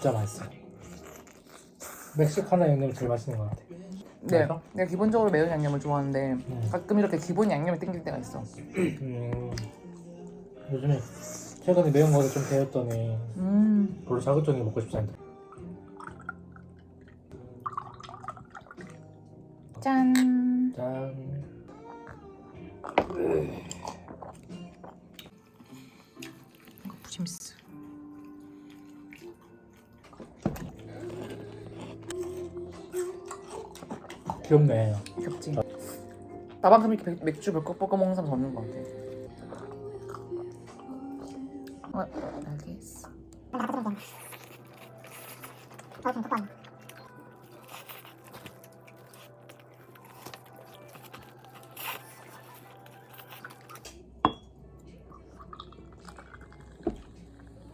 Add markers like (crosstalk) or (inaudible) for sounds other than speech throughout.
진짜 맛있어. 멕시카나 양념이 제일 맛있는 것 같아. 네. 맞아? 내가 기본적으로 매운 양념을 좋아하는데 음. 가끔 이렇게 기본 양념이 땡길 때가 있어. 음, 요즘에 최근에 매운 거를 좀 배웠더니 음. 별로 자극적인 거 먹고 싶지 않다. 짠. 짠. 귀엽네. 귀엽지? 나만큼 이렇게 맥- 맥주 볶아 먹는 사람 없는 것 같아. 어, 알겠어.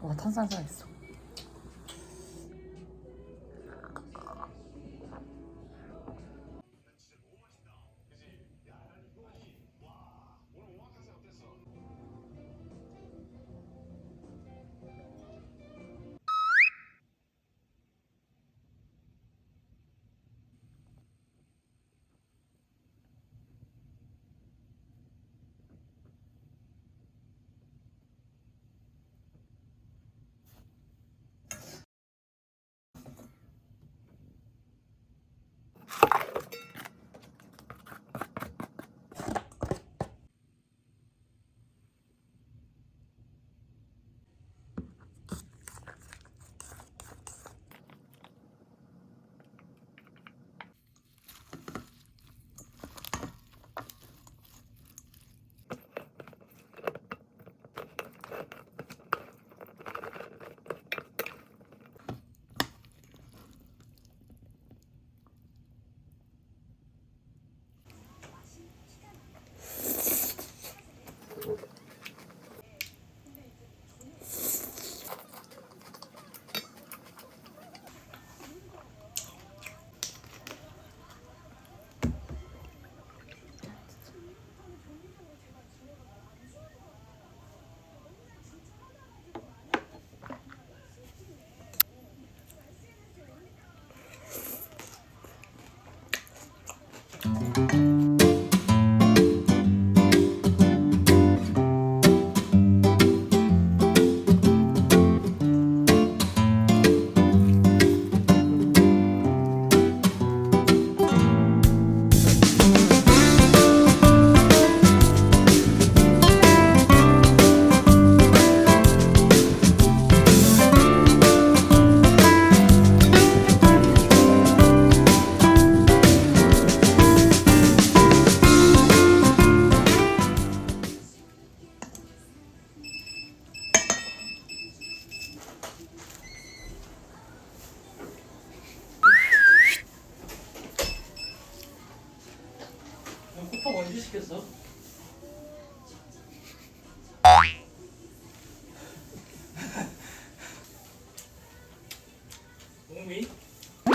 와 탄산사 있어.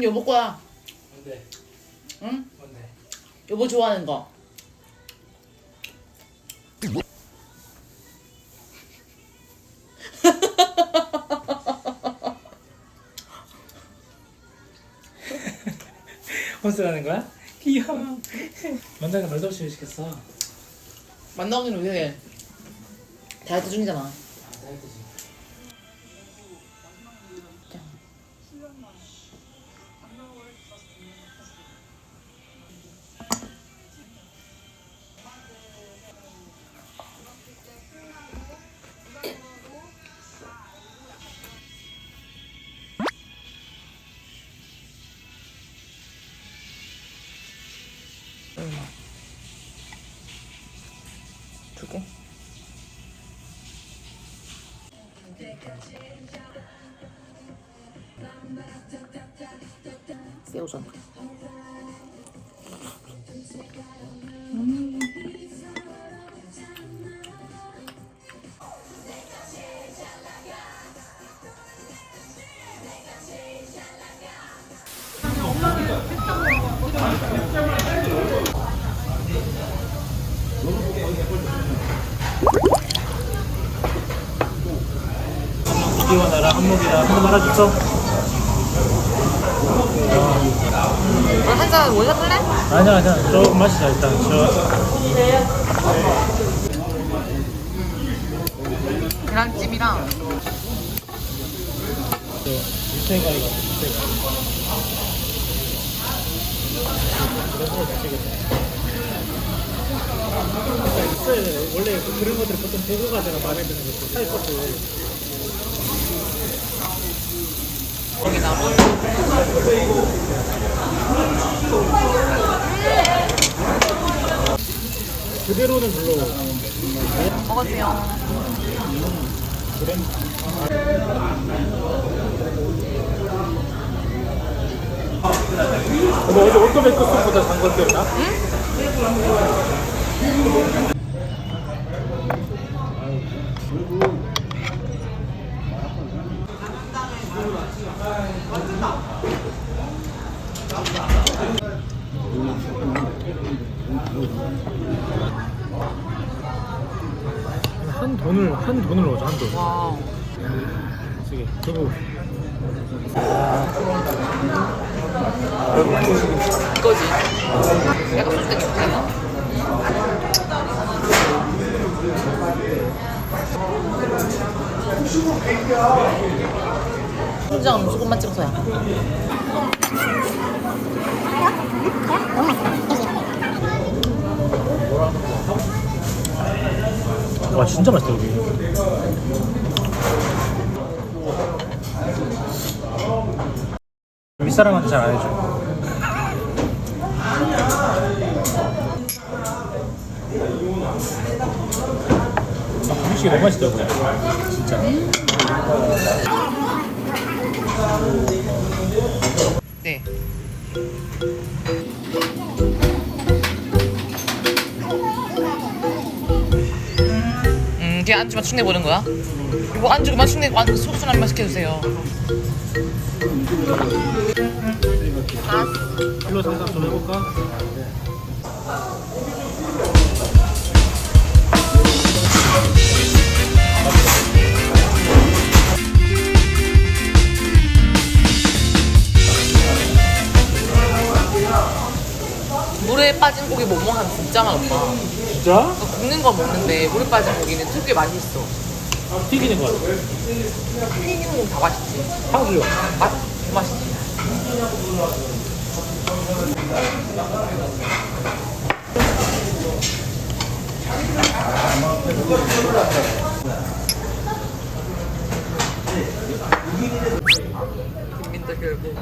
그럼 여보 거야. 뭔데? 응? 뭔데? 여보 좋아하는 거. (laughs) 혼술하는 거야? 귀여워. 원장님 말도 없이 왜 시켰어? 아, 만나기는 왜 다이어트 중이잖아. 다이어트지. 두 개? 새우전. 나랑 한목이랑 한번 말아줬어. 한잔 원샷 할래? 아니야 아니야 조금 마시자 일단. 저 계란찜이랑 유태가 이거 유태가. 원래 그런 것들 보통 보고가 제가 마음에 드는 것들 사이 것들 여기 나무. 그대로는 별로 먹어주세요. 뭐 어제 오토메이크 수보다 잔것 때문에 한 돈을 한 돈을 넣자 한 돈. 와. 저기 저거 이거지. 약간 소주 때 좋잖아. 순장 조금만 찍어서야. 와 진짜 맛있다 여기. 윗사람한테 잘 안 해줘. 아, 음식이 너무 맛있더라고요. 진짜. 네. 음, 그냥 안주 맞춤내 보는 거야? 이거 안주 맞춤내 안주 소스 한 번만 시켜주세요. 필로 상담 좀 해볼까? 빠진 고기 못 먹으면 진짜 맛없다. 진짜? 굽는 거 먹는데 물에 빠진 고기는 특유의 맛이 있어. 튀기는 거 같아. 튀기는 건 다 맛있지. 탕수육. 맛, 그 맛있지. 김민다 결국.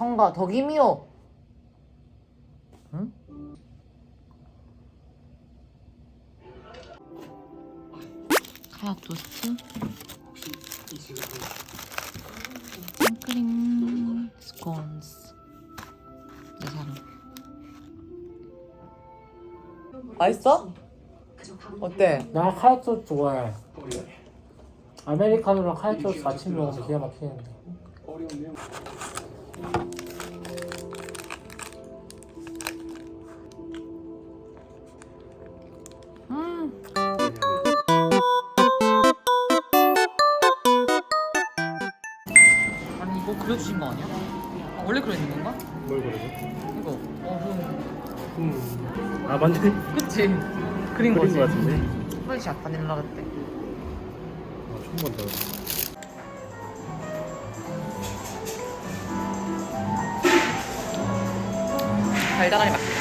성가 덕이미요. 응? 카약 토스트. 생크림 스콘스. 내 사랑. 맛있어? 어때? 나 카야토 좋아해. 아메리카노랑 카야토 아침 먹으면 기가 막히는데. 음. 아니 이거 그려주신 거 아니야? 아, 원래 그려있는 건가? 뭘 그러지? 이거. 어, 음. 아 맞네. 그, 그치. 그린 그린 거지. 거 같은데. 프레시아 바닐라 같대. 아, 처음 본다. 달달하니 맛있다.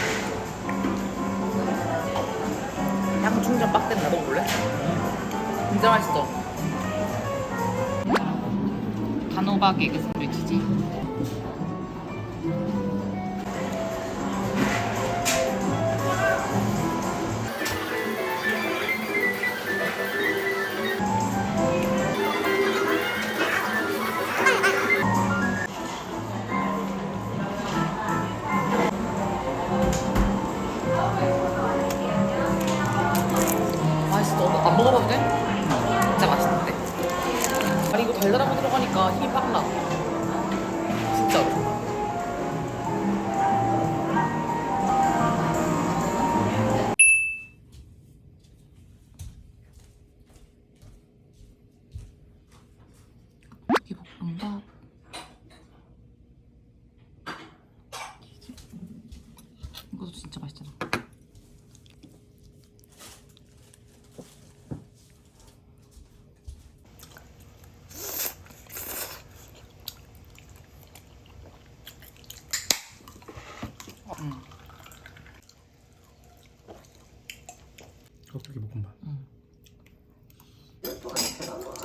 양 충전 빡 된다. 먹어볼래? 진짜 맛있어. 단호박 에그 샌드위치지. 먹어봐도 돼? 진짜 맛있는데? 아니 이거 달달한 거 들어가니까 힘이 빡 나.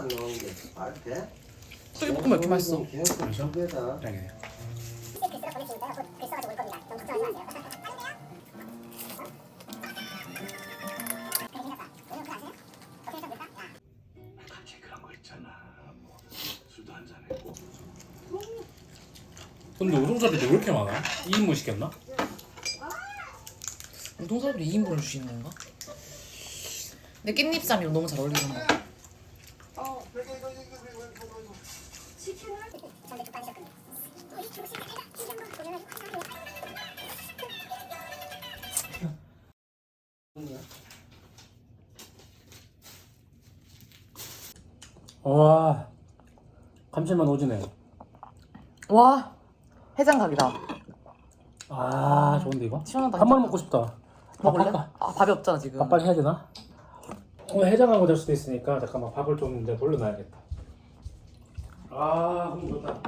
안 나오는 게 이렇게 맛있어. 개다. 네. 같이 그런 거 있잖아. 뭐 술도 한잔 했고. 근데 우동사리도 왜 이렇게 많아? 2인분 시켰나? 우동사리도 2인분을 주시는 건가? 근데 깻잎쌈이랑 너무 잘 어울리는 거. 와 감칠맛 오지네. 와 해장각이다. 아 좋은데 이거? 시원하다. 한번 먹고 싶다. 먹을래? 밥, 아 밥이 없잖아 지금. 밥 빨리 해야 되나? 오늘 해장하고 될 수도 있으니까 잠깐만 밥을 좀 이제 돌려놔야겠다. 아 너무 좋다.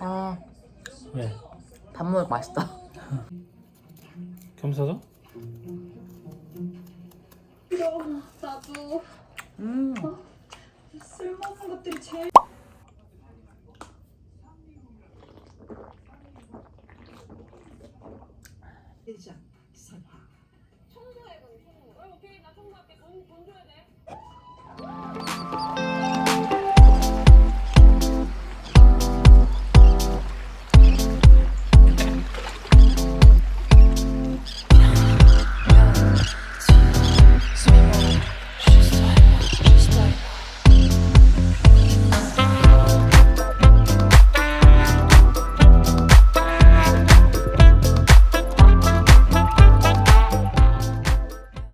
아, 왜? 밥 먹으니까 맛있다. 겸사서? 나도 음. 쓸모없는 것들이 제일 되